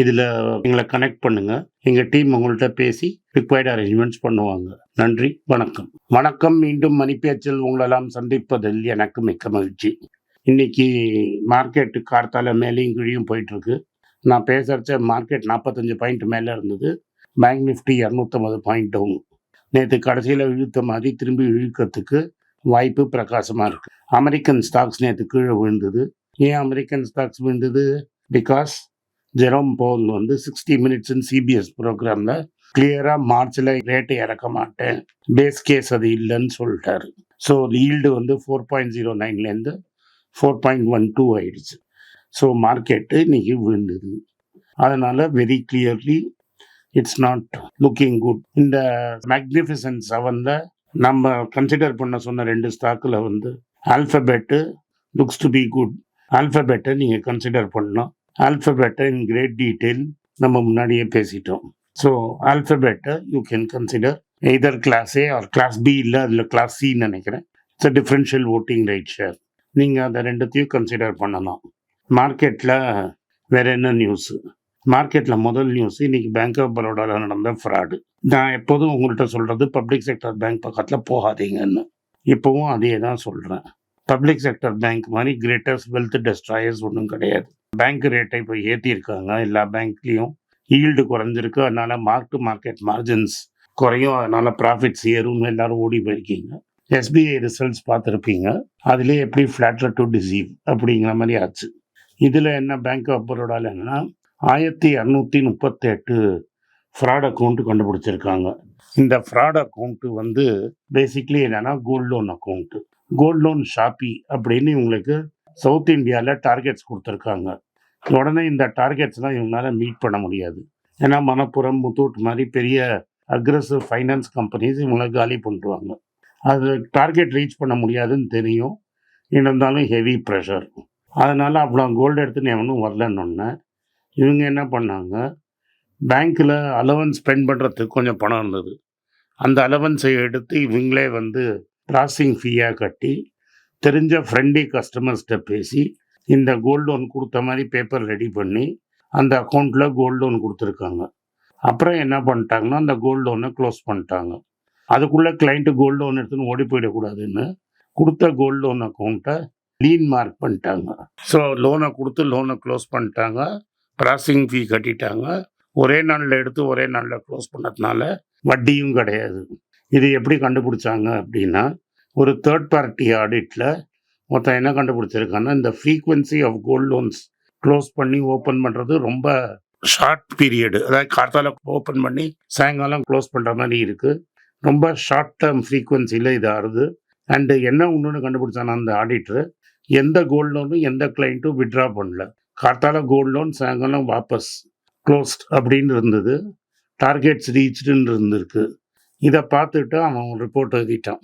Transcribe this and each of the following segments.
இதில் எங்களை கனெக்ட் பண்ணுங்கள் எங்கள் டீம் உங்கள்கிட்ட பேசி ரிக்வயர்ட் அரேஞ்ச்மெண்ட்ஸ் பண்ணுவாங்க. நன்றி வணக்கம். வணக்கம் மீண்டும் மணிப்பேச்சில் உங்களெல்லாம் சந்திப்பதில் எனக்கு மிக்க மகிழ்ச்சி. இன்னைக்கு மார்க்கெட்டு கார்த்தால மேலேயும் கீழியும் போயிட்டுருக்கு. நான் பேசுகிறச்ச மார்க்கெட் நாற்பத்தஞ்சு பாயிண்ட் மேலே இருந்தது. பேங்க் நிஃப்டி இரநூத்தம்பது பாயிண்ட் டவுன் நேற்று கடைசியில் இழுத்த மாதிரி திரும்பி இழுக்கிறதுக்கு வாய்ப்பு பிரகாசமாக இருக்குது அமெரிக்கன் ஸ்டாக்ஸ் நேற்று கீழே விழுந்தது. ஏன் அமெரிக்கன் ஸ்டாக்ஸ் விழுந்தது? பிகாஸ் ஜெரோம் போல் வந்து சிக்ஸ்டி மினிட்ஸ் சிபிஎஸ் ப்ரோக்ராமில் கிளியராக மார்ச்சில் ரேட்டை இறக்க மாட்டேன். பேஸ் கேஸ் அது இல்லைன்னு சொல்லிட்டாரு. ஸோ ஈல்டு வந்து ஃபோர் பாயிண்ட் ஜீரோ நைன்லேருந்து ஃபோர் பாயிண்ட் ஒன் டூ ஆயிடுச்சு. ஸோ மார்க்கெட்டு இன்னைக்கு விழுந்தது. அதனால் very clearly it's not looking good இந்த மேக்னிஃபிசன்ட் செவனில் நம்ம கன்சிடர் பண்ண சொன்ன ரெண்டு ஸ்டாக்கில் வந்து Alphabet looks to be good ஆல்ஃபபெட்டை நீங்கள் கன்சிடர் பண்ணணும். ஆல்ஃபபெட்டை இன் கிரேட் டீட்டெயில் நம்ம முன்னாடியே பேசிட்டோம். So ஆல்ஃபபெட்டை you can consider either class A or class B இல்லை அதில் கிளாஸ் சின்னு நினைக்கிறேன். It's differential voting right share நீங்கள் அதை ரெண்டுத்தையும் கன்சிடர் பண்ணலாம். மார்க்கெட்டில் வேற என்ன நியூஸு மார்க்கெட்டில் முதல் நியூஸ் இன்றைக்கி பேங்க் ஆஃப் பரோடாவில் நடந்த ஃப்ராடு நான் எப்போதும் உங்கள்கிட்ட சொல்கிறது பப்ளிக் செக்டர் பேங்க் பக்கத்தில் போகாதீங்கன்னு. இப்போவும் அதே தான் சொல்கிறேன் பப்ளிக் செக்டர் பேங்க் மாதிரி கிரேட்டஸ்ட் வெல்த் டெஸ்ட்ராயர்ஸ் ஒன்றும் கிடையாது. பேங்க் ரேட்டை இப்போ ஏற்றிருக்காங்க எல்லா பேங்க்லேயும் ஈல்டு குறைஞ்சிருக்கு. அதனால மார்க் டு மார்க்கெட் மார்ஜின்ஸ் குறையும். அதனால ப்ராஃபிட்ஸ் ஏறும்னு எல்லாரும் ஓடி போயிருக்கீங்க. எஸ்பிஐ ரிசல்ட்ஸ் பார்த்துருப்பீங்க. அதுலேயே எப்படி ஃப்ளாட்டர் டு டிசீவ் அப்படிங்கிற மாதிரி ஆச்சு. இதில் என்ன பேங்க் ஆஃப் பரோடாவில் என்னன்னா ஆயிரத்தி இரநூத்தி முப்பத்தெட்டு ஃப்ராட் அக்கௌண்ட்டு கண்டுபிடிச்சிருக்காங்க. இந்த ஃப்ராட் அக்கௌண்ட்டு வந்து பேசிக்லி என்னென்னா gold loan account gold loan shoppy அப்படின்னு இவங்களுக்கு சவுத் இந்தியாவில் டார்கெட்ஸ் கொடுத்துருக்காங்க. உடனே இந்த டார்கெட்ஸ்லாம் இவங்களால மீட் பண்ண முடியாது. ஏன்னா மணப்புரம் முத்தூட் மாதிரி பெரிய அக்ரஸிவ் ஃபைனான்ஸ் கம்பெனிஸ் இவங்கள காலி பண்ணிடுவாங்க அது டார்கெட் ரீச் பண்ண முடியாதுன்னு தெரியும். இருந்தாலும் ஹெவி ப்ரெஷர். அதனால் அவ்வளோ கோல்டு எடுத்துன்னு எவனும் வரலன்னொன்னே இவங்க என்ன பண்ணாங்க? பேங்க்கில் அலவன்ஸ் ஸ்பெண்ட் பண்ணுறதுக்கு கொஞ்சம் பணம் இருந்தது. அந்த அலவன்ஸை எடுத்து இவங்களே வந்து ப்ராசஸிங் ஃபீயாக கட்டி தெரிஞ்ச ஃப்ரெண்ட்லி கஸ்டமர்ஸ்கிட்ட பேசி இந்த கோல்டு லோன் கொடுத்த மாதிரி பேப்பர் ரெடி பண்ணி அந்த அக்கௌண்ட்டில் கோல்டு லோன் கொடுத்துருக்காங்க. அப்புறம் என்ன பண்ணிட்டாங்கன்னா அந்த கோல்டு லோனை க்ளோஸ் பண்ணிட்டாங்க. அதுக்குள்ளே கிளைண்ட்டு கோல்டு லோன் எடுத்துன்னு ஓடி போயிடக்கூடாதுன்னு கொடுத்த கோல்டு லோன் அக்கௌண்ட்டை லீன் மார்க் பண்ணிட்டாங்க. ஸோ லோனை கொடுத்து லோனை க்ளோஸ் பண்ணிட்டாங்க. ப்ராசஸிங் ஃபீ கட்டிட்டாங்க. ஒரே நாளில் எடுத்து ஒரே நாளில் க்ளோஸ் பண்ணதுனால வட்டியும் கிடையாது. இது எப்படி கண்டுபிடிச்சாங்க அப்படின்னா ஒரு தேர்ட் பார்ட்டி ஆடிட்டில் மொத்தம் என்ன கண்டுபிடிச்சிருக்காங்கன்னா இந்த frequency of gold loans close பண்ணி ஓப்பன் பண்ணுறது ரொம்ப ஷார்ட் பீரியடு அதாவது கார்த்தால ஓப்பன் பண்ணி சாயங்காலம் க்ளோஸ் பண்ணுற மாதிரி இருக்குது ரொம்ப ஷார்ட் டேர்ம் ஃப்ரீக்வன்சியில் இது ஆறுது. அண்டு என்ன ஒன்றுன்னு கண்டுபிடிச்சான அந்த ஆடிட்ரு எந்த கோல்ட் லோனும் எந்த கிளைண்ட்டும் விட்ரா பண்ணல. கார்த்தால கோல்ட் லோன் சாயங்காலம் வாபஸ் க்ளோஸ்ட் அப்படின்னு இருந்தது. டார்கெட்ஸ் ரீச்டுன்னு இருந்திருக்கு. இதை பார்த்துட்டு அவன் ரிப்போர்ட் எழுதிட்டான்.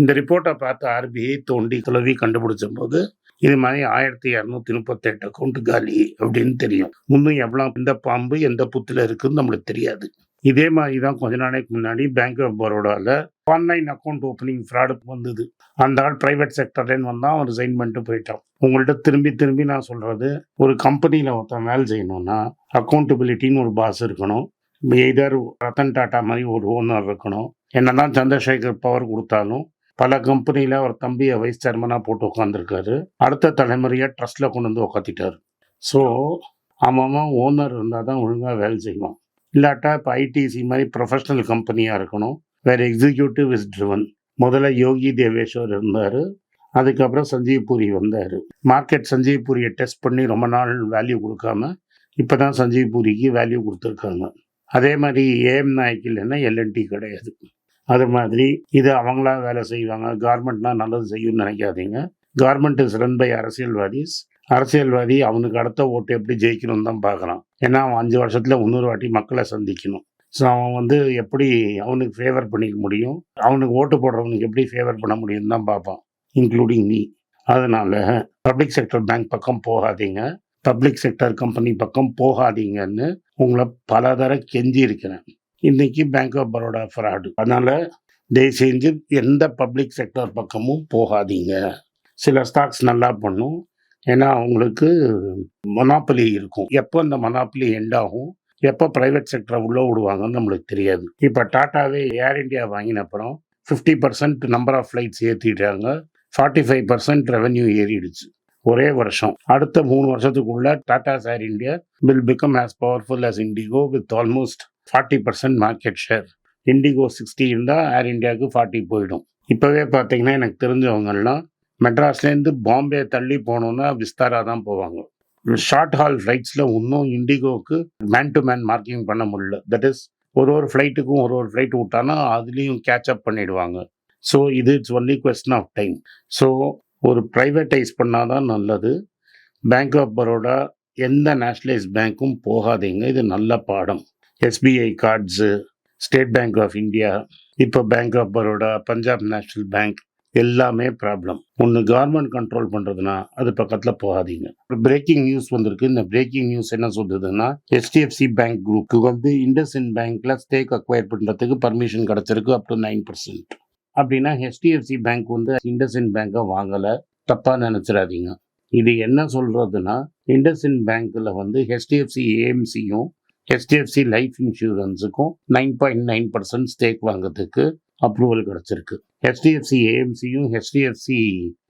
இந்த ரிப்போர்ட்டை பார்த்து ஆர்பிஐ தோண்டி குழவி கண்டுபிடிச்ச போது இது மாதிரி ஆயிரத்தி இரநூத்தி முப்பத்தெட்டு அக்கௌண்ட் காலி அப்படின்னு தெரியும். இன்னும் எவ்வளோ எந்த பாம்பு எந்த புத்தில் இருக்குன்னு நம்மளுக்கு தெரியாது. இதே மாதிரி தான் கொஞ்ச நாளைக்கு முன்னாடி பேங்க் ஆஃப் பரோடாவில் ஆன்லைன் அக்கௌண்ட் ஓப்பனிங் ஃப்ராடு வந்தது. அந்த ஆள் ப்ரைவேட் செக்டர்லேருந்து வந்தால் அவன் ரிசைன் பண்ணிட்டு போயிட்டான். உங்கள்கிட்ட திரும்பி திரும்பி நான் சொல்கிறது ஒரு கம்பெனியில் ஒருத்தன் வேலை செய்யணும்னா அக்கௌண்டபிலிட்டின்னு ஒரு பாஸ் இருக்கணும். எய்தர் ரத்தன் டாட்டா மாதிரி ஒரு ஓனர் இருக்கணும். என்னதான் சந்திரசேகர் பவர் கொடுத்தாலும் பல கம்பெனியில் அவர் தம்பியை வைஸ் சேர்மனாக போட்டு உட்காந்துருக்காரு அடுத்த தலைமுறையாக ட்ரஸ்ட்டில் கொண்டு வந்து உட்காத்திட்டார் ஸோ அவன் ஓனர் இருந்தால் தான் ஒழுங்காக வேலை செய்வான். இல்லாட்டா இப்போ ஐடிசி மாதிரி ப்ரொஃபஷ்னல் கம்பெனியாக இருக்கணும். வேறு எக்ஸிக்யூட்டிவ் இஸ் ட்ரிவன் முதல்ல யோகி தேவேஸ்வர் இருந்தார். அதுக்கப்புறம் சஞ்சீவ் பூரி வந்தார். மார்க்கெட் சஞ்சீவ் பூரியை டெஸ்ட் பண்ணி ரொம்ப நாள் வேல்யூ கொடுக்காம இப்போ தான் சஞ்சீவ் பூரிக்கு வேல்யூ கொடுத்துருக்காங்க. அதே மாதிரி ஏஎம் நாய்க்கு இல்லைன்னா எல்என்டி கிடையாது. அது மாதிரி இது அவங்களா வேலை செய்வாங்க. கார்மெண்ட்னா நல்லது செய்யும்னு நினைக்காதீங்க. கார்மெண்ட் இஸ் ரன் பை அரசியல்வாதிஸ். அரசியல்வாதி அவனுக்கு அடுத்த ஓட்டு எப்படி ஜெயிக்கணும்னு தான் பார்க்குறான். ஏன்னா அவன் அஞ்சு வருஷத்தில் இன்னொரு வாட்டி மக்களை சந்திக்கணும். ஸோ அவன் வந்து எப்படி அவனுக்கு ஃபேவர் பண்ணிக்க முடியும்? அவனுக்கு ஓட்டு போடுறவனுக்கு எப்படி ஃபேவர் பண்ண முடியும் தான் பார்ப்பான் இன்க்ளூடிங் மீ அதனால் பப்ளிக் செக்டர் பேங்க் பக்கம் போகாதீங்க. பப்ளிக் செக்டர் கம்பெனி பக்கம் போகாதீங்கன்னு உங்களை பல தர கெஞ்சி இருக்கிறேன் இன்னைக்கு பேங்க் ஆஃப் பரோடா ஃப்ராடு அதனால தயவு செஞ்சு எந்த பப்ளிக் செக்டர் பக்கமும் போகாதீங்க. சில ஸ்டாக்ஸ் நல்லா பண்ணும். ஏன்னா அவங்களுக்கு மொனாப்பலி இருக்கும். எப்போ அந்த மொனாப்பலி எண்ட் ஆகும்? எப்போ ப்ரைவேட் செக்டரை உள்ளே விடுவாங்கன்னு நம்மளுக்கு தெரியாது. இப்போ டாட்டாவே ஏர் இந்தியா வாங்கின அப்புறம் fifty percent number of flights ஏற்றிட்டாங்க forty five percent revenue ஏறிடுச்சு. ஒரே வருஷம். அடுத்த மூணு வருஷத்துக்குள்ள Tata Air India will become as powerful as IndiGo with almost forty percent market share IndiGo sixty இருந்தால் ஏர் இந்தியாவுக்கு ஃபார்ட்டி போயிடும். இப்போவே பார்த்தீங்கன்னா எனக்கு தெரிஞ்சவங்கெல்லாம் மெட்ராஸ்லேருந்து பாம்பே தள்ளி போனோன்னா விஸ்தாரா தான் போவாங்க. ஷார்ட் ஹால் ஃப்ளைட்ஸில் இன்னும் இண்டிகோவுக்கு மேன் டு மேன் மார்க்கிங் பண்ண முடியல. தட் இஸ் ஒரு ஒரு ஃப்ளைட்டுக்கும் ஒரு ஒரு ஃப்ளைட் விட்டானா அதுலேயும் கேட்சப் பண்ணிடுவாங்க. ஸோ இது it's only question of time so ஒரு ப்ரைவேட்டைஸ் பண்ணாதான் நல்லது. பேங்க் ஆஃப் பரோடா எந்த நேஷ்னலைஸ் பேங்க்கும் போகாதீங்க. இது நல்ல பாடம். SBI cards State Bank of India இப்போ Bank of Baroda Punjab National Bank எல்லாமே ப்ராப்ளம் ஒன்று கவர்மெண்ட் கண்ட்ரோல் பண்ணுறதுனா அது பக்கத்தில் போகாதீங்க. ஒரு பிரேக்கிங் நியூஸ் வந்திருக்கு. இந்த பிரேக்கிங் நியூஸ் என்ன சொல்றதுன்னா ஹெச்டிஎஃப்சி பேங்க் குரூப்புக்கு வந்து இண்டஸ்இன் பேங்க்ல ஸ்டேக் அக்வயர் பண்ணுறதுக்கு பர்மிஷன் கிடச்சிருக்கு அப் டு நைன் பர்சன்ட் அப்படின்னா ஹெச்டிஎஃப்சி பேங்க் வந்து இண்டஸ்இன் பேங்கை வாங்கலை. தப்பாக நினச்சிடாதீங்க. இது என்ன சொல்கிறதுனா இண்டஸ்இன் பேங்க்கில் வந்து ஹெச்டிஎஃப்சி ஏஎம்சியும் HDFC life இன்சூரன்ஸுக்கும் nine point nine percent stake வாங்குறதுக்கு அப்ரூவல் கிடச்சிருக்கு. ஹெச்டிஎஃப்சி ஏஎம்சியும் HDFC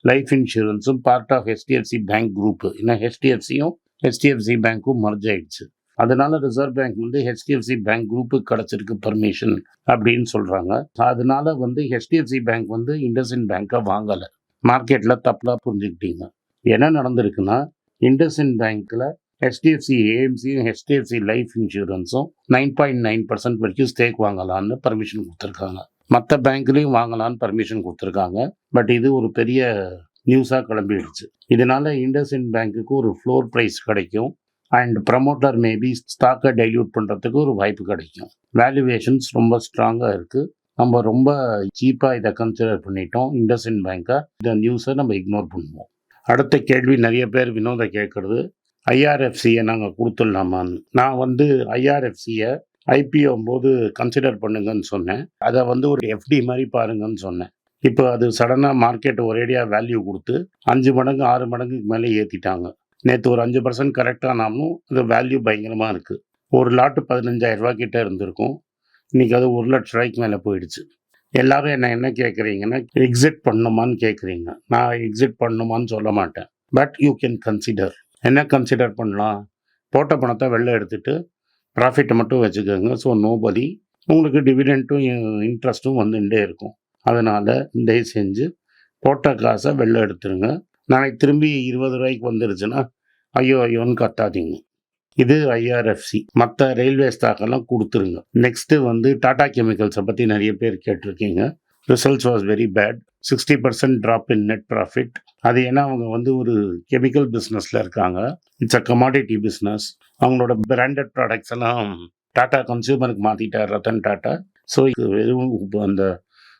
life இன்சூரன்ஸும் part of HDFC Bank group ஏன்னா ஹெச்டிஎஃப்சியும் ஹெச்டிஎஃப்சி பேங்க்கும் மர்ஜ் ஆயிடுச்சு. அதனால ரிசர்வ் பேங்க் வந்து ஹெச்டிஎஃப்சி பேங்க் குரூப்புக்கு கிடச்சிருக்கு பர்மிஷன் அப்படின்னு சொல்கிறாங்க அதனால வந்து ஹெச்டிஎஃப்சி பேங்க் வந்து இண்டஸ்இன் பேங்க்கை வாங்கலை. மார்க்கெட்டில் தப்பலாக புரிஞ்சுக்கிட்டீங்க. என்ன நடந்திருக்குன்னா இண்டஸ்இன் பேங்க்கில் ஹெச்டிஎஃப்சி ஏஎம்சியும் ஹெச்டிஎஃப்சி லைஃப் இன்சூரன்ஸும் நைன் பாயிண்ட் நைன் பர்சன்ட் வரைக்கும் ஸ்டேக் வாங்கலான்னு பர்மிஷன் கொடுத்துருக்காங்க. மற்ற பேங்க்லேயும் வாங்கலான்னு பர்மிஷன் கொடுத்துருக்காங்க. பட் இது ஒரு பெரிய நியூஸாக கிளம்பிடுச்சு. இதனால இண்டஸ்இன் பேங்க்குக்கு ஒரு ஃப்ளோர் ப்ரைஸ் கிடைக்கும். அண்ட் ப்ரமோட்டர் மேபி ஸ்டாக்கை டைல்யூட் பண்ணுறதுக்கு ஒரு வாய்ப்பு கிடைக்கும். வேல்யூவேஷன்ஸ் ரொம்ப ஸ்ட்ராங்காக இருக்குது நம்ம ரொம்ப சீப்பாக இதை கன்சிடர் பண்ணிட்டோம். இண்டஸ்இன் பேங்க்கை இந்த நியூஸை நம்ம இக்னோர் பண்ணுவோம். அடுத்த கேள்வி நிறைய பேர் வினோத கேட்குறது. ஐஆர்எஃப்சியை நாங்கள் கொடுத்துடலாமான்னு நான் வந்து ஐஆர்எஃப்சியை ஐபிஓ போது கன்சிடர் பண்ணுங்கன்னு சொன்னேன். அதை வந்து ஒரு எஃப்டி மாதிரி பாருங்கன்னு சொன்னேன். இப்போ அது சடனாக மார்க்கெட் ஒரேடியாக வேல்யூ கொடுத்து அஞ்சு மடங்கு ஆறு மடங்குக்கு மேலே ஏற்றிட்டாங்க நேற்று ஒரு அஞ்சு பர்சன்ட் கரெக்டானாலும் அது வேல்யூ பயங்கரமாக இருக்குது ஒரு லாட்டு பதினஞ்சாயிரம் ரூபா இருந்திருக்கும். இன்றைக்கி அது ஒரு லட்ச ரூபாய்க்கு மேலே போயிடுச்சு. எல்லாரும் என்ன என்ன கேட்குறீங்கன்னா எக்ஸிட் பண்ணுமான்னு கேட்குறீங்க நான் எக்ஸிட் பண்ணுமான்னு சொல்ல மாட்டேன். பட் யூ கேன் கன்சிடர் என்ன கன்சிடர் பண்ணலாம்? போட்ட பணத்தை வெளில எடுத்துட்டு ப்ராஃபிட்டை மட்டும் வச்சுக்கோங்க. ஸோ நோபதி உங்களுக்கு டிவிடெண்ட்டும் இன்ட்ரெஸ்ட்டும் வந்துட்டே இருக்கும். அதனால் தயவு செஞ்சு போட்ட காசை வெளில எடுத்துருங்க. நாளைக்கு திரும்பி இருபது ரூபாய்க்கு வந்துருச்சுன்னா ஐயோ ஐயோன்னு கத்தாதீங்க. இது ஐஆர்எஃப்சி மற்ற ரயில்வே ஸ்டாக்கெல்லாம் கொடுத்துருங்க. நெக்ஸ்ட்டு வந்து டாடா கெமிக்கல்ஸை பற்றி நிறைய பேர் கேட்டிருக்கீங்க. Results was very bad sixty percent drop in net profit அது ஏன்னா அவங்க வந்து ஒரு கெமிக்கல் பிஸ்னஸில் இருக்காங்க. இட்ஸ் அ கமாடிட்டி பிஸ்னஸ் அவங்களோட பிராண்டட் ப்ராடக்ட்ஸ் எல்லாம் டாடா கன்சியூமருக்கு மாற்றிட்டார் ரத்தன் டாட்டா. ஸோ இது வெறும் அந்த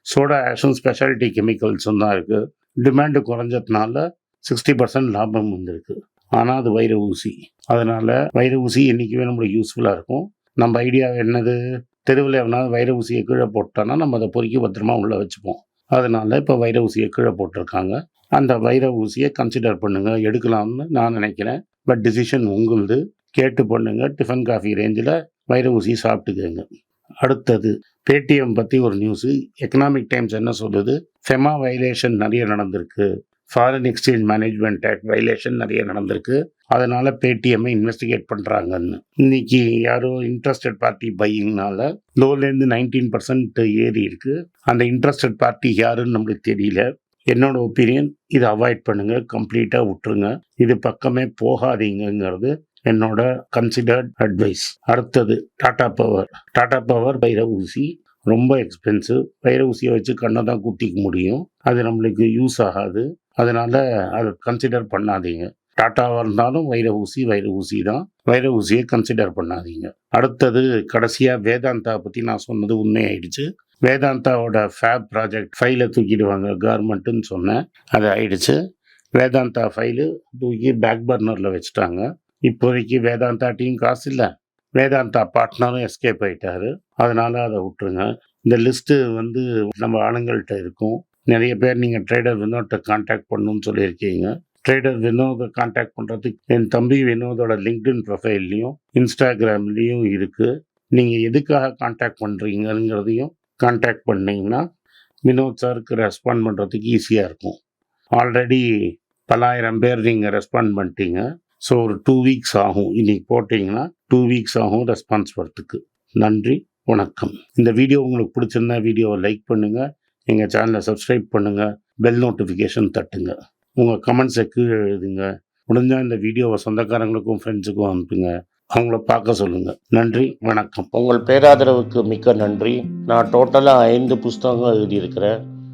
சோடா ஆஷும் ஸ்பெஷாலிட்டி கெமிக்கல்ஸும் தான் இருக்குது டிமாண்டு குறைஞ்சதுனால சிக்ஸ்டி பர்சன்ட் லாபம் வந்திருக்கு. ஆனால் அது வைர ஊசி. அதனால் வைர ஊசி என்றைக்குமே நம்மளுக்கு யூஸ்ஃபுல்லாக இருக்கும். நம்ம ஐடியா என்னது? தெருவில் எவனாவது வைர ஊசியை கீழே போட்டோன்னா நம்ம அதை பொறுக்கி பத்திரமா உள்ளே வச்சுப்போம். அதனால இப்போ வைர ஊசியை கீழே போட்டிருக்காங்க. அந்த வைர ஊசியை கன்சிடர் பண்ணுங்க. எடுக்கலாம்னு நான் நினைக்கிறேன். பட் டிசிஷன் உங்களுது. கேட்டு பண்ணுங்க. டிஃபன் காஃபி ரேஞ்சில் வைர ஊசி சாப்பிட்டுக்கோங்க. அடுத்தது பேடிஎம் பற்றி ஒரு நியூஸு எக்கனாமிக் டைம்ஸ் என்ன சொல்லுது? ஃபெமா வைலேஷன் நிறைய நடந்திருக்கு. Foreign exchange management act violation நிறைய நடந்திருக்கு. அதனால பேடிஎம்மை இன்வெஸ்டிகேட் பண்ணுறாங்கன்னு இன்னைக்கு யாரோ இன்ட்ரெஸ்டட் பார்ட்டி பையிங்னால லோலேருந்து நைன்டீன் பர்சன்ட் ஏறி இருக்கு. அந்த இன்ட்ரெஸ்டட் பார்ட்டி யாருன்னு நம்மளுக்கு தெரியல. என்னோட ஒப்பீனியன் இதை அவாய்ட் பண்ணுங்க கம்ப்ளீட்டாக விட்டுருங்க. இது பக்கமே போகாதீங்கங்கிறது என்னோட கன்சிடர்ட் அட்வைஸ் அடுத்தது டாடா பவர் டாடா பவர் பைரவ் ஊசி ரொம்ப எக்ஸ்பென்சிவ் வைர ஊசியை வச்சு கண்ணை தான் குத்திக்க முடியும். அது நம்மளுக்கு யூஸ் ஆகாது. அதனால அதை கன்சிடர் பண்ணாதீங்க. டாட்டாவாக இருந்தாலும் வைர ஊசி வைர ஊசி தான். வைர ஊசியை கன்சிடர் பண்ணாதீங்க. அடுத்தது கடைசியாக வேதாந்தா பற்றி நான் சொன்னது உண்மையாயிடுச்சு. வேதாந்தாவோட ஃபேப் ப்ராஜெக்ட் ஃபைலை தூக்கிடுவாங்க கவர்மெண்ட்டுன்னு சொன்னேன். அது ஆயிடுச்சு. வேதாந்தா ஃபைலு தூக்கி பேக் பர்னரில் வச்சுட்டாங்க. இப்போதைக்கு வேதாந்தா டீம் காசு இல்லை. வேதாந்தா பார்ட்னரும் எஸ்கேப் ஆயிட்டாரு. அதனால அதை விட்டுருங்க. இந்த லிஸ்ட்டு வந்து நம்ம ஆளுங்கள்கிட்ட இருக்கும். நிறைய பேர் நீங்கள் ட்ரேடர் வினோட்டை காண்டாக்ட் பண்ணணும்னு சொல்லியிருக்கீங்க. ட்ரேடர் வினோதை காண்டாக்ட் பண்ணுறதுக்கு என் தம்பி வினோதோட லிங்க்டின் ப்ரொஃபைல்லையும் இன்ஸ்டாகிராம்லேயும் இருக்குது நீங்கள் எதுக்காக காண்டாக்ட் பண்ணுறீங்கிறதையும் காண்டாக்ட் பண்ணிங்கன்னா வினோத் சாருக்கு ரெஸ்பாண்ட் பண்ணுறதுக்கு ஈஸியாக இருக்கும். ஆல்ரெடி பலாயிரம் பேர் நீங்கள் ரெஸ்பாண்ட் பண்ணிட்டீங்க. ஸோ ஒரு டூ வீக்ஸ் ஆகும். இன்னைக்கு போட்டிங்கன்னா டூ வீக்ஸ் ஆகும் ரெஸ்பான்ஸ் வரத்துக்கு. நன்றி வணக்கம். இந்த வீடியோ உங்களுக்கு பிடிச்சிருந்தா வீடியோவை லைக் பண்ணுங்கள் எங்கள் சேனலை சப்ஸ்கிரைப் பண்ணுங்கள் பெல் நோட்டிஃபிகேஷன் தட்டுங்க. உங்கள் கமெண்ட்ஸை கீழே எழுதுங்க. முடிஞ்சால் இந்த வீடியோவை சொந்தக்காரங்களுக்கும் ஃப்ரெண்ட்ஸுக்கும் அனுப்புங்க. அவங்கள பார்க்க சொல்லுங்கள் நன்றி வணக்கம். உங்கள் பேராதரவுக்கு மிக்க நன்றி. நான் டோட்டலாக ஐந்து புஸ்தகங்கள் எழுதியிருக்கிறேன்.